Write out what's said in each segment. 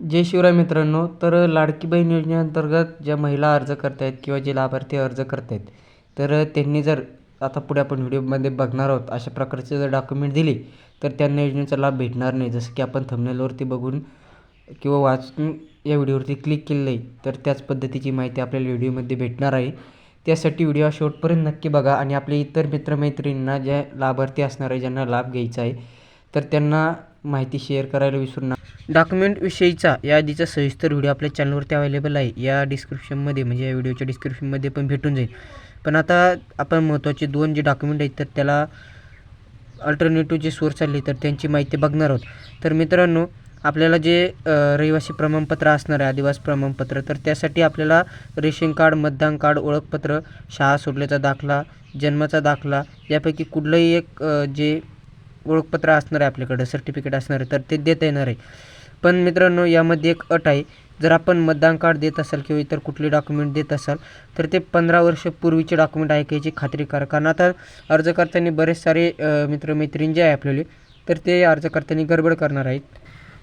जय शिवराय मित्रांनो तर लाडकी बहीण योजनेअंतर्गत ज्या महिला अर्ज करत आहेत किंवा जे लाभार्थी अर्ज करत आहेत तर त्यांनी जर आता पुढे आपण व्हिडिओमध्ये बघणार आहोत अशा प्रकारचे जर डॉक्युमेंट दिले तर त्यांना योजनेचा लाभ भेटणार नाही. जसं की आपण थंबनेलवरती बघून किंवा वाचून या व्हिडिओवरती क्लिक केलेलं आहे तर त्याच पद्धतीची माहिती आपल्याला व्हिडिओमध्ये भेटणार आहे. त्यासाठी व्हिडिओ शेवटपर्यंत नक्की बघा आणि आपल्या इतर मित्रमैत्रिणींना ज्या लाभार्थी असणार आहे ज्यांना लाभ घ्यायचा आहे तर त्यांना माहिती शेअर करायला विसरू नका. डॉक्युमेंटविषयीचा या आधीचा सविस्तर व्हिडिओ आपल्या चॅनलवरती अवेलेबल आहे. या डिस्क्रिप्शनमध्ये म्हणजे या व्हिडिओच्या डिस्क्रिप्शनमध्ये पण भेटून जाईल. पण आता आपण महत्त्वाचे दोन जे डॉक्युमेंट आहेत तर त्याला अल्टरनेटिव्ह जे सोर्स आले तर त्यांची माहिती बघणार आहोत. तर मित्रांनो आपल्याला जे रहिवासी प्रमाणपत्र असणार आहे आदिवासी प्रमाणपत्र तर त्यासाठी आपल्याला रेशन कार्ड मतदान कार्ड ओळखपत्र शाळा सोडल्याचा दाखला जन्माचा दाखला यापैकी कुठलंही एक जे ओळखपत्र असणार आहे आपल्याकडं सर्टिफिकेट असणार आहे तर ते देता येणार आहे. पण मित्रांनो यामध्ये एक अट आहे. जर आपण मतदान कार्ड देत असाल किंवा इतर कुठले डॉक्युमेंट देत असाल तर ते पंधरा वर्ष पूर्वीचे डॉक्युमेंट आहे का याची खात्री करा. कारण आता अर्ज करताना बरेच सारे मित्रमैत्रीण जे आहे आपल्याला तर ते अर्ज करताना गडबड करणार आहेत.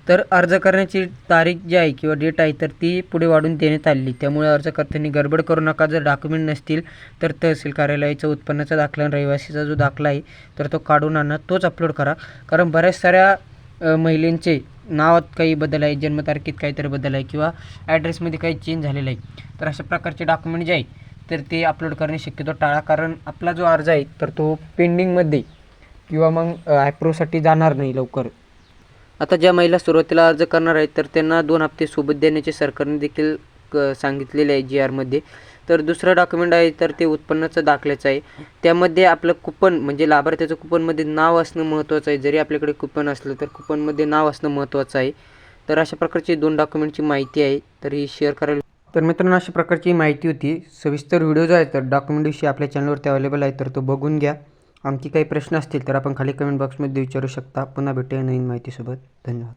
तर अर्ज करण्याची तारीख जी आहे किंवा डेट आहे तर ती पुढे वाढून देण्यात आलेली. त्यामुळे अर्ज करताना गडबड करू नका. जर डॉक्युमेंट नसतील तर तहसील कार्यालयाचा उत्पन्नाचा दाखला आणि रहिवासीचा जो दाखला आहे तर तो काढून आणा. तोच अपलोड करा. कारण बऱ्याच साऱ्या महिलांचे नावात काही बदल आहे जन्मतारखेत काहीतरी बदल आहे किंवा ॲड्रेसमध्ये काही चेंज झालेला आहे. तर अशा प्रकारचे डॉक्युमेंट जे आहे तर ते अपलोड करणे शक्यतो टाळा. कारण आपला जो अर्ज आहे तर तो पेंडिंगमध्ये किंवा मग ॲप्रोसाठी जाणार नाही लवकर. आता ज्या महिला सुरुवातीला अर्ज करणार आहेत तर त्यांना दोन हप्ते सोबत देण्याचे सरकारने देखील क सांगितलेले आहे जी आरमध्ये तर दुसरं डॉक्युमेंट आहे तर ते उत्पन्नाचं दाखल्याचं आहे. त्यामध्ये आपलं कुपन म्हणजे लाभार्थ्याचं कुपनमध्ये नाव असणं महत्त्वाचं आहे. जरी आपल्याकडे कुपन असलं तर कुपनमध्ये नाव असणं महत्त्वाचं आहे. तर अशा प्रकारची दोन डॉक्युमेंटची माहिती आहे तर ही शेअर करायला तर मित्रांनो अशा प्रकारची माहिती होती. सविस्तर व्हिडिओ जो आहे तर डॉक्युमेंटविषयी आपल्या चॅनलवरती अवेलेबल आहे तर तो बघून घ्या. आणखी काही प्रश्न असतील तर आपण खाली कमेंट बॉक्समध्ये विचारू शकता. पुन्हा भेटूया नवीन माहितीसोबत. धन्यवाद.